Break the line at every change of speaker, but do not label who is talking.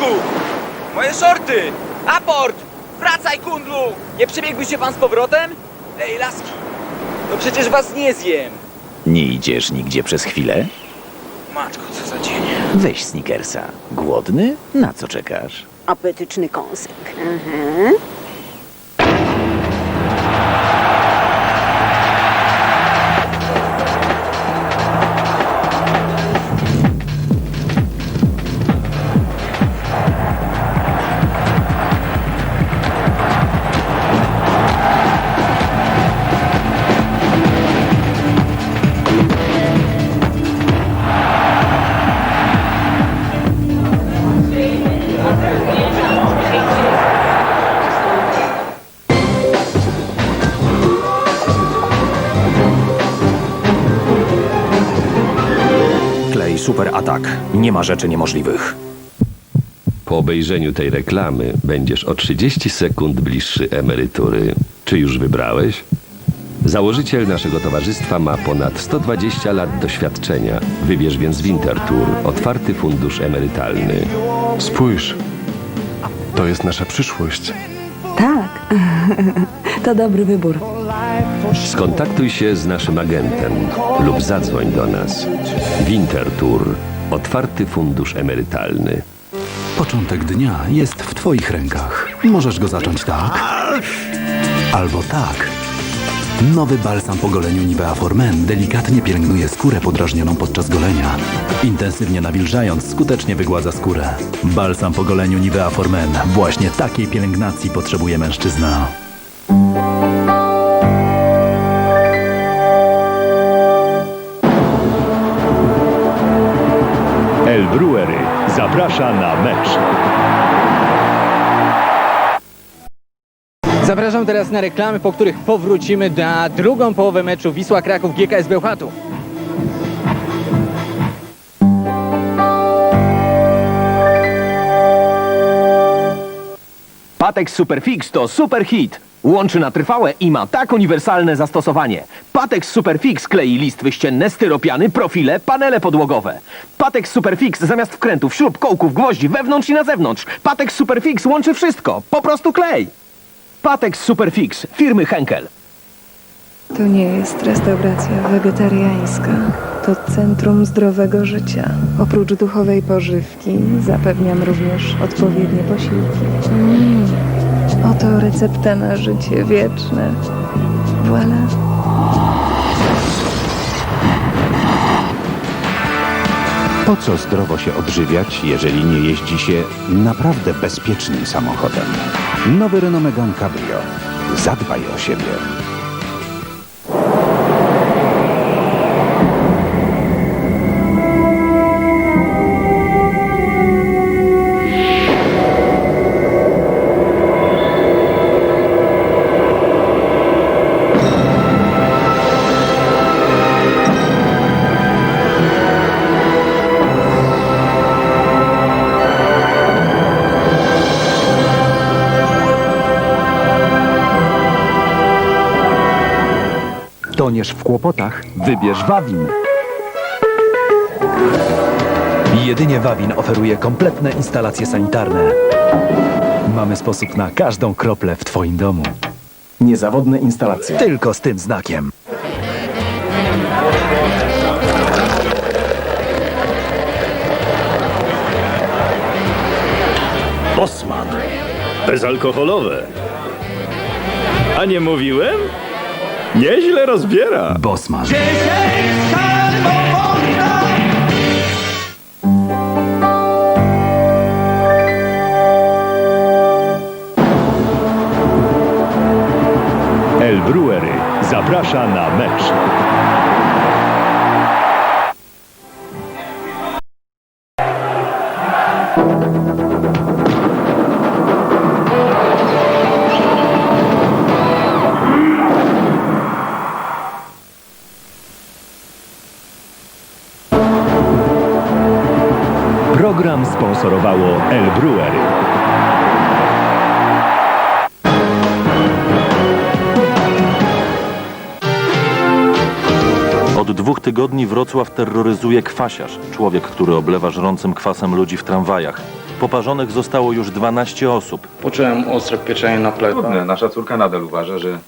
Hej, piesku! Moje shorty! Aport! Wracaj, kundlu! Nie przebiegłby się pan z powrotem? Ej, laski! No przecież was nie zjem!
Nie idziesz nigdzie przez chwilę?
Matko, co za dzień.
Weź Snickersa. Głodny? Na co czekasz?
Apetyczny kąsek. Mhm.
Super atak. Nie ma rzeczy niemożliwych.
Po obejrzeniu tej reklamy będziesz o 30 sekund bliższy emerytury. Czy już wybrałeś? Założyciel naszego towarzystwa ma ponad 120 lat doświadczenia. Wybierz więc Wintertour, otwarty fundusz emerytalny.
Spójrz. To jest nasza przyszłość.
Tak, to dobry wybór.
Skontaktuj się z naszym agentem lub zadzwoń do nas. Wintertour, otwarty fundusz emerytalny.
Początek dnia jest w Twoich rękach. Możesz go zacząć tak, albo tak. Nowy balsam po goleniu Nivea Formen delikatnie pielęgnuje skórę podrażnioną podczas golenia. Intensywnie nawilżając, skutecznie wygładza skórę. Balsam po goleniu Nivea Formen. Właśnie takiej pielęgnacji potrzebuje mężczyzna.
El Brewery zaprasza na mecz.
Zapraszam teraz na reklamy, po których powrócimy na drugą połowę meczu Wisła Kraków GKS Bełchatów.
Patek Superfix to super hit. Łączy na trwałe i ma tak uniwersalne zastosowanie. Patek Superfix klei listwy ścienne, styropiany, profile, panele podłogowe. Patek Superfix zamiast wkrętów, śrub, kołków, gwoździ wewnątrz i na zewnątrz. Patek Superfix łączy wszystko. Po prostu klej. Patek Superfix firmy Henkel.
To nie jest restauracja wegetariańska. To centrum zdrowego życia. Oprócz duchowej pożywki zapewniam również odpowiednie posiłki. Mm. Oto recepta na życie wieczne. Voilà.
Po co zdrowo się odżywiać, jeżeli nie jeździ się naprawdę bezpiecznym samochodem? Nowy Renault Megane Cabrio. Zadbaj o siebie.
Toniesz w kłopotach? Wybierz Wawin. Jedynie Wawin oferuje kompletne instalacje sanitarne. Mamy sposób na każdą kroplę w Twoim domu. Niezawodne instalacje. Tylko z tym znakiem.
Bosman. Bezalkoholowe. A nie mówiłem? Nieźle rozbiera.
Bosman.
El Brewery zaprasza na mecz. Program sponsorowało El Brewery.
Od dwóch tygodni Wrocław terroryzuje kwasiarz, człowiek, który oblewa żrącym kwasem ludzi w tramwajach. Poparzonych zostało już 12 osób.
Poczułem ostre pieczenie na plecach.
Nasza córka nadal uważa, że